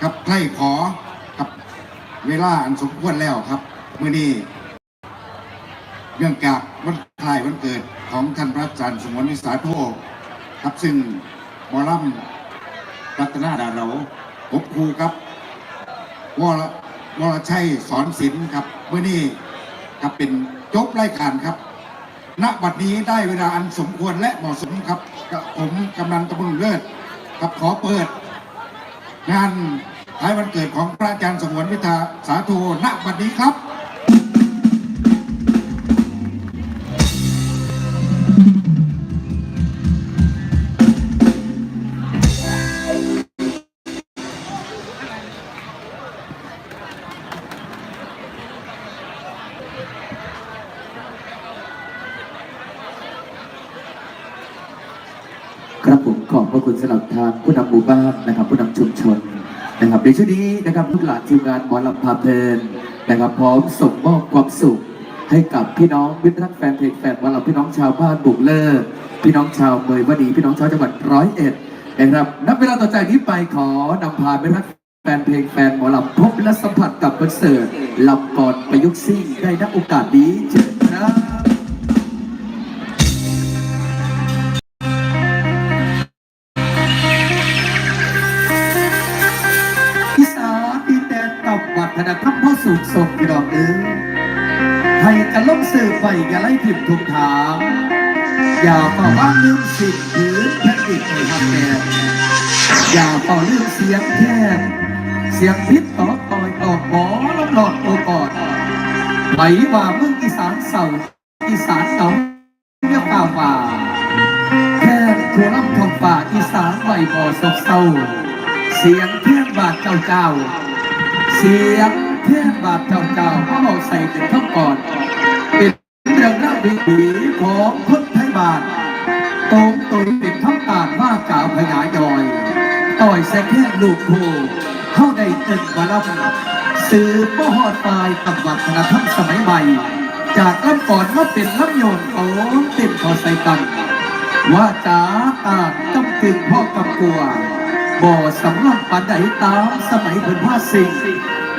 ครับใกล้ขอครับเวลาอันสมควรแล้วครับเมื่อนี้เรื่องจากวันคล้ายวันเกิดของท่านพระอาจารย์สมวนวิสาโทครับซึ่งมอลำรัตนาดาเราพบครูครับวรวรชัยสอนศิลป์ครับเมื่อนี้ครับเป็นจบรายการครับ ณบัดนี้ได้เวลาอันสมควรและเหมาะสมครับกับผมกำนันตำบลเลิศครับขอเปิด งาน ท้วันเกิดของพระอาจารย์สงวนวิทาสาธุณบัดนี้ครับ นี้นะครับลูกหลานทีมงานหมอลำพาเพลินนะครับพร้อมส่งมอบความสุขให้กับพี่น้องมิตรรักแฟนเพลงแฟนหมอลำพี่น้องชาวบ้านบุกเลอร์พี่น้องชาวเมยวดีพี่น้องชาวจังหวัดร้อยเอ็ดนะครับนับเวลาต่อจากนี้ไปขอนำพามิตรรักแฟนเพลงแฟนหมอลำพบและสัมผัสกับคอนเสิร์ตลำก่อนประยุกต์ซิ่งได้ณโอกาสนี้เชิญครับ อย่าไล่ผิดถูกถาม อย่าเป่าว่าลืมสิ่งถือแผ่นดินในทำแดนอย่าเป่าลืมเสียงแค่เสียงพิษต่อต่อยต่อหมอลำหลอดโอกอดไหวว่าเมืองอีสานเศร้าอีสานเหงาเรียกป่าว่าแค่ทัวลำทองป่าอีสานไหวบ่อศกเศร้าเสียงเทียนบาทเจ้าเจ้าเสียงเทียนบาทเจ้าเจ้าก็เอาใส่เป็นข้าวก่อน เรื่องเล่าดีของคนไทยบาทตรงตุยเป็นข้าวตาดว่ากล่าวพญายอย ต่อยแสแค่ลูกโคเข้าได้ตึงมาลับสื่อป้หอดปลายตับวัฒนธรรมสมัยใหม่ จากลำก่อนมาเป็นลำโยนของเต็มพอใส่กันว่าจ๋าตาดจำกึ่งพ่อกำกลัวบ่อสำลับปันใดตามสมัยเพิ่นพาสิง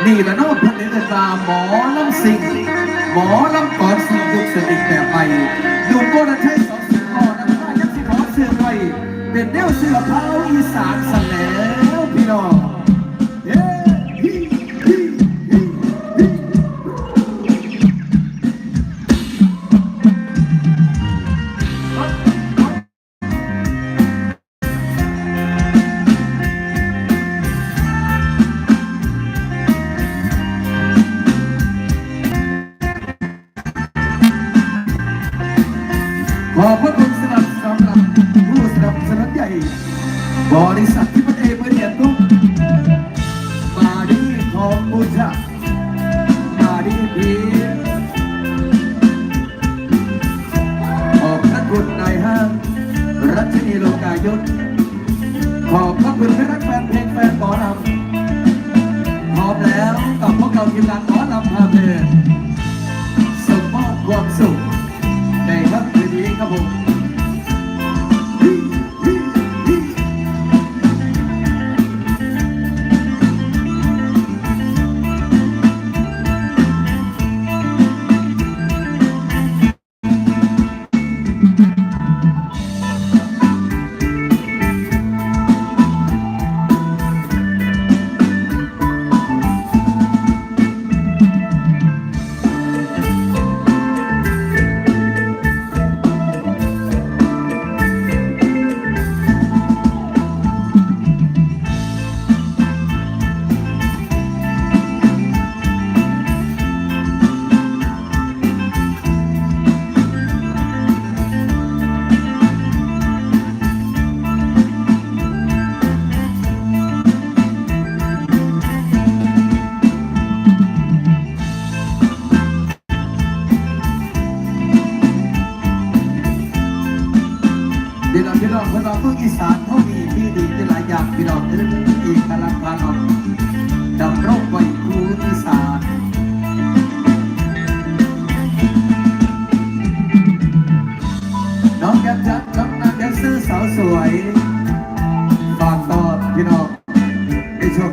นี่ละนอกเพิ่นเดินมาหมอลำสิง หมอลำก่อนสิงยุคสติกแต่ไปดูโกนเทศสองสิบก่อนนะยังสิขอเสือไปเป็นแนวเสือเผ้าอีสานสแล้วพี่น้อง ชนีโลกายุทขอบพระคุณพี่รักแฟนเพลงแฟนบอลำพร้อมแล้วกับพวกเราทีมงานหมอลำพาเพลินส่งมอบความสุขในครับคืนนี้ครับผม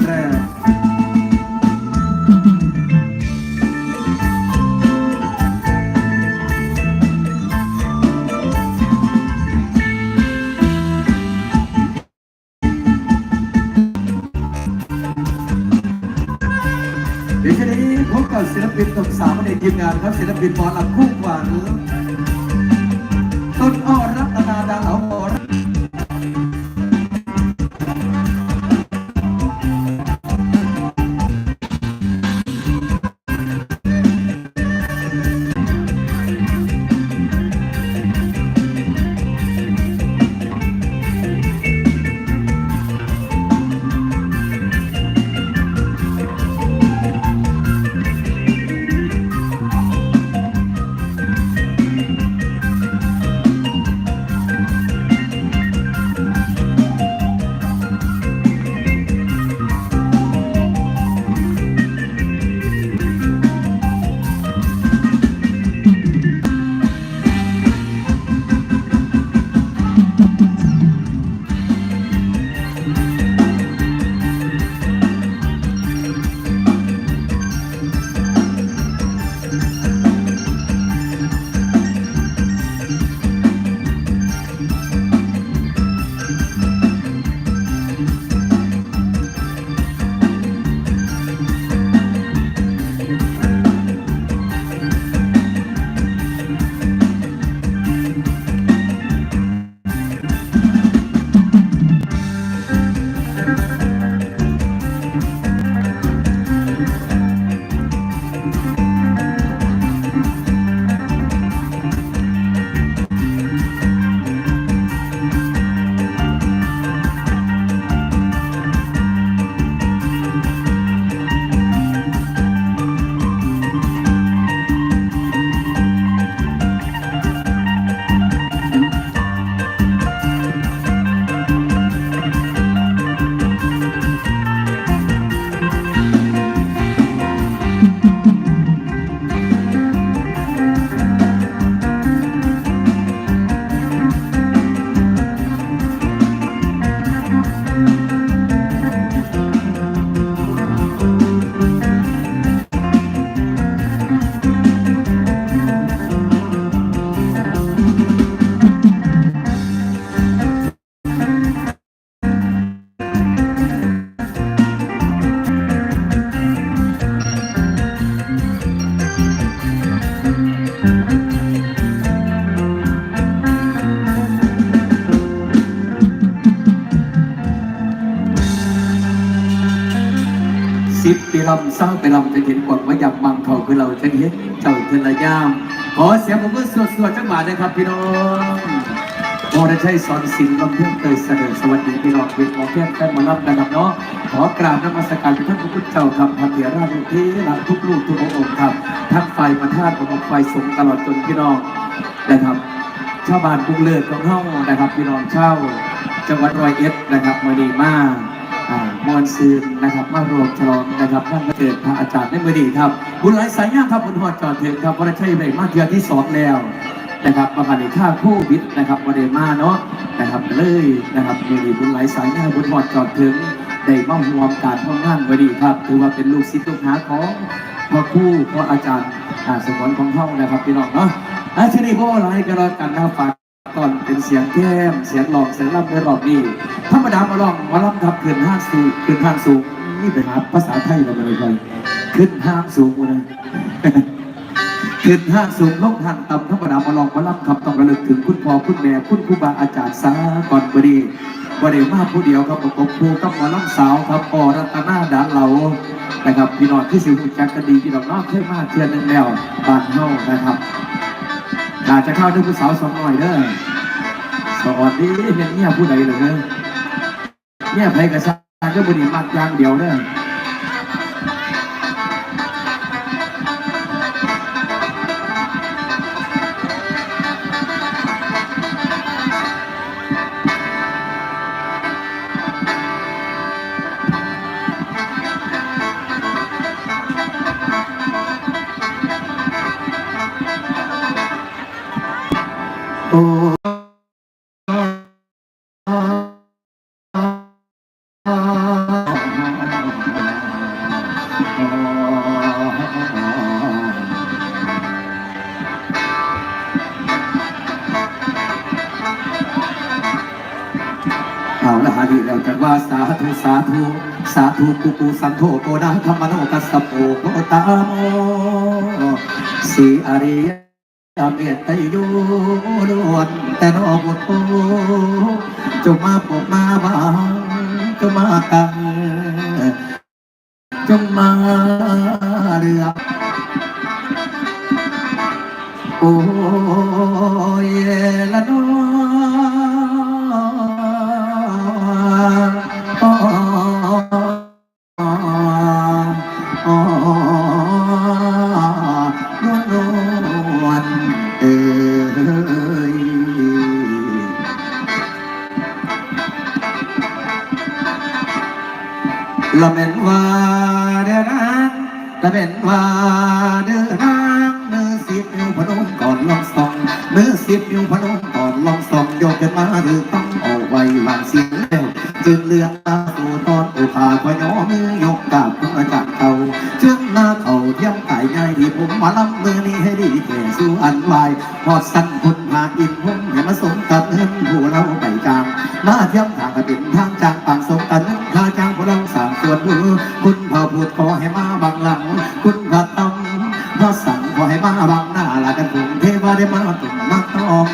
เดี๋ยวจะนี้พบกับศิลปินตกสาวในทีมงานครับศิลปินหมอลำคู่ขวัญ ลำเศร้าไปลำจะเห็นกวางว่าอยากบังเขาคือเราจะเห็นเจ้าเทนระยาม ขอเสียงผมก็สวดสวดจังหวะนะครับพี่น้องโมได้ใช้สอนศิลป์ลำเพื่อนเตยเสนอสวัสดีพี่น้องเป็นหมอเพื่อนแฟนหมารับนะครับเนาะขอกราบนมัสการท่านพระพุทธเจ้าครับพระเถระทุกที่ละทุกลูกทุกองค์ครับทั้งไฟประทาตองไฟสงตลอดจนพี่น้องนะครับชาวบ้านกรุงเลิศของเฮานะครับ พี่น้องเช่าวจังหวัดร้อยเอ็ดนะครับมาดีมาก อนซืนนะครับมารวมฉลองนะครับท่านเกิดพระอาจารย์ได้มาดีครับบุญหลายสายงามครับบุญหอดจอดถึงครับวันชัยไปมาเทือที่สองแล้วนะครับประมาณในค่าคู่วิทย์นะครับวันเดมาเนาะนะครับเลยนะครับมีดีบุญหลายสายงามบุญหอดจอดถึงได้มาหวมการท่องงานมาดีครับถือว่าเป็นลูกศิษย์ลูกหาของพ่อคู่พ่ออาจารย์อ่าสมรของห้องนะครับพี่น้องเนาะอาชนีโบอะไรก็แล้วกันนะครับฝาก ก่อนเป็นเสียงแก้ม เสียงหลอกเสียงรับในรอบนี้ธรรมดามาลองมารับครับขึ้นห้างสูงขึ้นห้างสูงนี่ไปหาภาษาไทยเราไปเลยขึ้นห้างสูงนะขึ้นห้างสูงลงทางต่ำธรรมดามาลองมารับครับต้องระลึกถึงคุณพ่อคุณแม่คุณครูบาอาจารย์สาก่อนบดีบดีมาผู้เดียวครับประกบครูกับหมอลำสาวครับปอรัตนาดานเหลานะครับพี่น้องที่สิวจักกันดีพี่น้องนอกเคยมากเทียนนึงแล้วบานเฮานะครับ อาจจะเข้าด้วยผู้สาวสองหน่อยเด้อสวัสดีเนี่ยผู้ใดเหรอเด้ยเนี่ยไผกระซ่างก็บดีมักอย่างเดียวเด้อ เอาละฮะดีแล้วกันว่าสาธุสาธุสาธุกุกุสันโธโกนาธรรมโนกัสสะโปโกตามโมสีอริย เมตตโยล้วนแต่นอบุตโตจงมาปกมาบังจงมาตังจงมาเรือโอ้ยละนอ มือสิบนิ้วพนมก่อนลองส่องยกขึ้นมาหรือต้องเอาไว้วางเสียงแล้วจึงเลือกตาสู่ตอนอุคาพยอมือยกกาบขึ้นมาจากเขาจึงหน้าเขาเที่ยมไก่ใหญ่ที่ผมมาลำมือนี้ให้ดีแก่สู่อันวายพอดสั่นคุณพาอินผมอย่ามาสมกับเงินผู้เราไปจางมาเที่ยมทางกระดิ่งทางจางต่างสมกันข้าจ้างพวกเราสามส่วนมือคุณพระพูดขอให้มาบังหลังคุณพราได้มาตุ่มมาตอม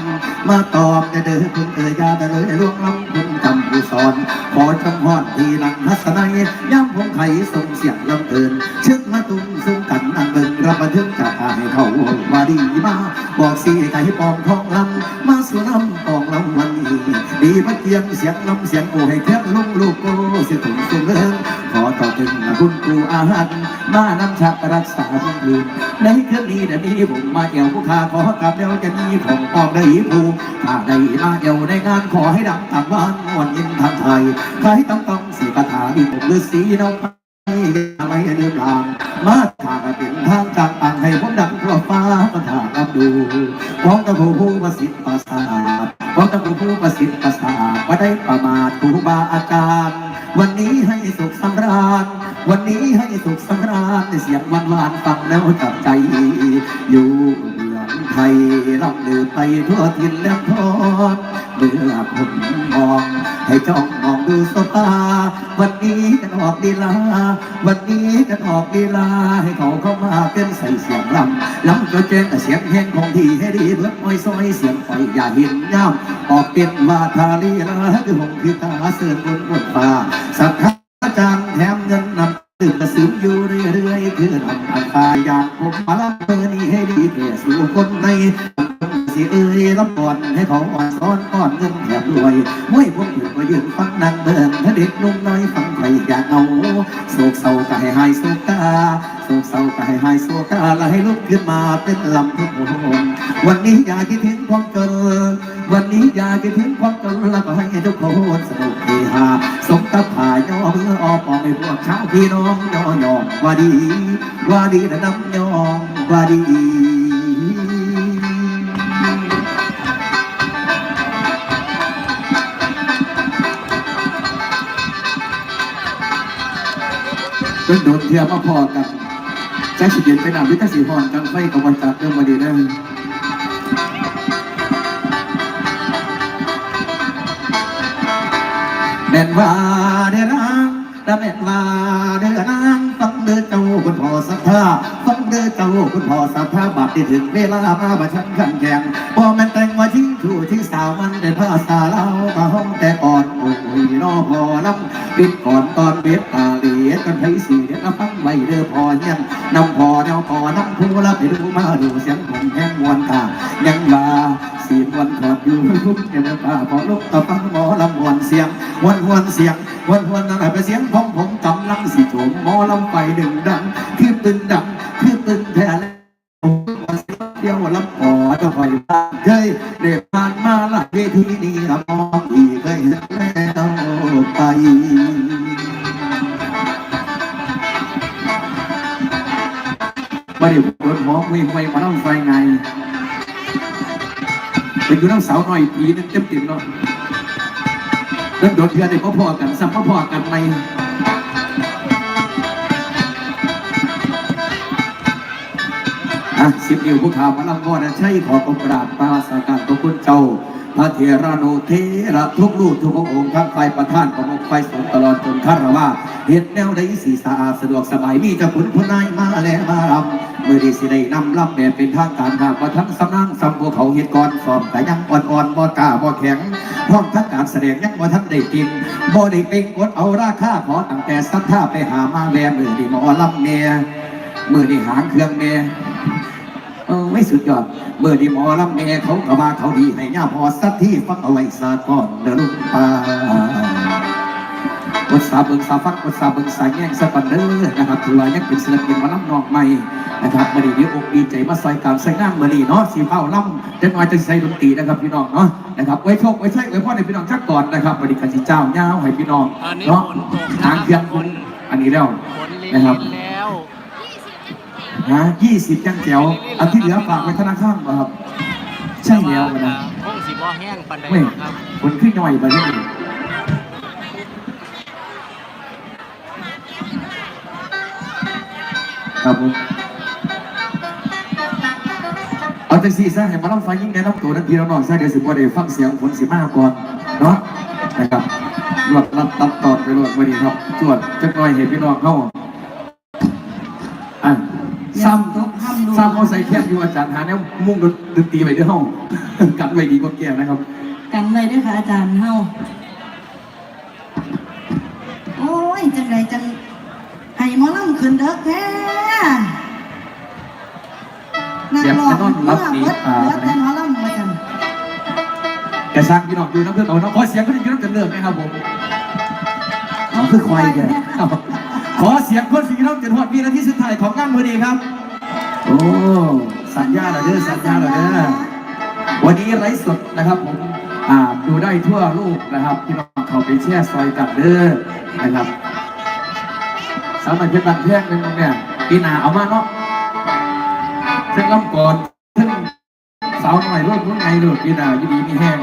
มาตอมจะเดินคุณเอ่ยยาแต่เลยล่วงล้ำคุณจำผู้สอนขอจงหอดทีหลังทัศนัยย้ำพงไข่ส่งเสียงลำเอินชึกมาตุ้มซุ้มกันอันเบิ่งรับบันทึกจากให้เขาว่าดีมาบอกสีไก่ปองทองลำมาสู่น้ำปองลำวันนี้ดีมาเกียงเสียงลำเสียงโอ้ให้เทียบลุงลูกโกเสียงถึงสุงเริงขอ ต่อถึงคุณครูอาหารมานำชักรักษาบุญลืมในเครื่องนี้เดี๋ยวนี้ผมมาเอวผู้ขาขอกลับเดี๋ยวจะมีของปองได้ผู้ถ้าได้มาเอวในงานขอให้ดังตามบ้านมวนยินทางไทยใครต้องต้องสีคาถาดีผมฤาษีน้องไม่เดินลางมาถากเป็นทางจากอ่างให้ผมดังทั่วฟ้ามาถารับดูของตะผู้ผู้ประสิทธิ์ประสาท ของตะผู้ผู้ประสิทธิ์ประสาทว่าได้ประมาทครูบาอาจารย์วันนี้ให้สุขสำราญ วันนี้ให้สุขสำราญเสียงหวานหวานฟังแล้วจับใจ อยู่เมืองไทยร่ำลือไปทั่วทินและทอดเมื่อผมมอง ให้จ้องมองดูสบตาวันนี้กันออกดีลา วันนี้กันออกดีลา ให้เขาเข้ามาเป็นใส่เสียงลำลำก็แจ้งเสียงแห้งของที่ให้ดีเบิดอ้อยซอยเสียงไฟอย่าเห็นย่ำออกเป็นวาทาลีลาคือหงคือตาเสื่อมบนบนฟ้าสักคาจางแถมเงินนำตื่นกระสืออยู่เรื่อยๆคือทำอันตายอย่างผมมาลับเบอร์นี้ให้ดีแก่อสู่คนใน สิเอ้ยรับก่อนให้เขาอ่อนซ้อนก้อนเงินแถมรวยมวยพวกอยู่ก็ยืนฟังนางเดินถ้าเด็กนุ่มน้อยฟังใครอยากเอาโศกเศร้าก็ให้หายโศกาโศกเศร้าก็ให้หายโศกาแล้วให้ลุกขึ้นมาเป็นลำทุกคนวันนี้อย่าคิดถึงความจนวันนี้อย่าคิดถึงความจนแล้วก็ให้ทุกคนสนุกเฮฮาสมกับผายอมือออปองให้พวกชาวพี่น้องย่อยอว่าดี ว่าดีนะน้ำยองว่าดี จนโดนเทียมมาพอกันใจสิเย็นไปนำวิทยาสีพรกังไฟกับวันจับเรื่องมาดีได้แม่นว่าเดอนางและแม่นว่าเดือนางฟังเด้อเจ้าคุณพ่อสัทธาฟังเด้อเจ้าคุณพ่อสัทธาบัดที่ถึงเวลามาประชันขันแข่งพอแม่นแต่งว่าทิ้งคู่ที่สาวมันได้ภาษาเล่ามาห้องแต่ก่อนโอ้ยนอพอลำปิดก่อนตอนเบ็ดตา กันไทยสีเด็กก็ฟังไว้เด้อพอเยี่ยมนำพอแนวพอนำผู้ละไปดูมาดูเสียงผมแห้งมวนตายังว่าสีมวนขอดอยู่ทุกเจ้าป่าพอลุกต่อฟังหมอลำวนเสียงวนวนเสียงวนวนนั่นแหละเป็นเสียงของผมกำลังสิโฉมหมอลำไปดึงดังคือตึงดังคือตึงแท้แล้วเที่ยวลำปอจะคอยบ้านเคยเด็กผ่านมาหลายเวทีนี้ละมาหน่อยปีนึงเต็มเต็มเนาะแล้วโดนเพื่อนในพ่ยก็พอกันสัมำก็พอกันไปอะสิบนิ้วผู้ข่าวพลังพ่อนใช่ขอกราบตาสาการขอบคุณเจ้าพระเถระโนเทระทุกลูกทุกองค์ทั้งไฟประท่านของอไฟสงตลอดจนข้ารว่าเห็นแนวใดสีสะอาดสะดวกสบายมีจะขุนพนายมาแล้มาลำ เมื่อดีสิได้นำลำแบบเป็นทางการหากว่าทั้งสำนักสำพวกเขาเหตุก่อนสอบแต่ยังอ่อนๆบ่กล้าบ่แข็งพร้อมทั้งการแสดงยังบ่ทันได้กินบ่ได้เป็นกดเอาราคาขอตั้งแต่สัทธาไปหามาแวมือดีหมอลำเมียมือดีหางเครื่องเมียเออไม่สุดยอดเมื่อดีหมอลำแม่เขาก็มาเขาดีให้ย่าพอสักที่ฟังเอาไว้สาก่อนเดอรุ่งปา บทสาเบิงสาฟังบทสาเบิงสายแย่งสะปันเดอร์นะครับถือว่ายังเป็นศิลปินมาลำนองใหม่นะครับมื่อดีนี้อกดีใจมาใส่การใส่งานมื่อดีเนาะสีเฝ้าล่ำจะน้อยจะใส่ดนตรีนะครับพี่น้องเนาะนะครับไว้โชคไว้ใช้ไว้พ่อในพี่น้องชักก่อนนะครับมื่อดีกันสิเจ้าเงาให้พี่น้องเนาะทางเพียงคนอันนี้แล้วนะครับนะยี่สิบยังแจ๋วอันที่เหลือฝากไว้ธนาคารครับ ใช่แล้วนะคงสิบ่แห้งปันใดครับคนขึ้นหน่อยไปที่นี่ ครับผมเอาแต่สี่ซะให้มาลองไฟยิ่งแนะนำตัวนั้นทีเราหน่อยซะเดี๋ยวสิบว่าได้ฟังเสียงฝนสิมาก่อนเนาะนะครับรวดรับตัดตอดไปรวดวันนี้ครับจวดจักหน่อยเห็นพี่น้องเข้าอะซ้ำซ้ำเอาใส่แคบอยู่อาจารย์หาแนวมุ่งดนตรีไปด้วยห้องกันไว้ดีกว่าแก่นะครับ กันเลยด้วยค่ะอาจารย์เฮาโอ้ย จังไรจังให้หมอลำ ขึ้นเด้อแท้นักร้องเดี๋ยวจะนอนรับหนีเบิดอ่าเบิดแต่หมอลำมาจังแต่สร้างพี่น้องอยู่น้ำเพื่อนเอาน้องขอเสียงคนที่อยู่น้ำกันเลิกนะครับผมเอาคือควายแกขอเสียงคนสีน้ำกันหอดวีนาทีสุดท้ายของงานมือนี้ครับ โอ้สัญญาเหรอเด้อสัญญาเหรอเด้อวันนี้ไลฟ์สดนะครับผมอ่าดูได้ทั่วโลกนะครับพี่น้องเขาไปแช่ซอยกับเด้อนะครับ สาวน้อยเพชรบันแพงนึงเนี่ยปีหนาเอามาเนาะเส้นลำก่อนเส้นสาวหน่อยรุ่นรุ่นไงรุ่นปีหนาอยู่ดีมีแห้ง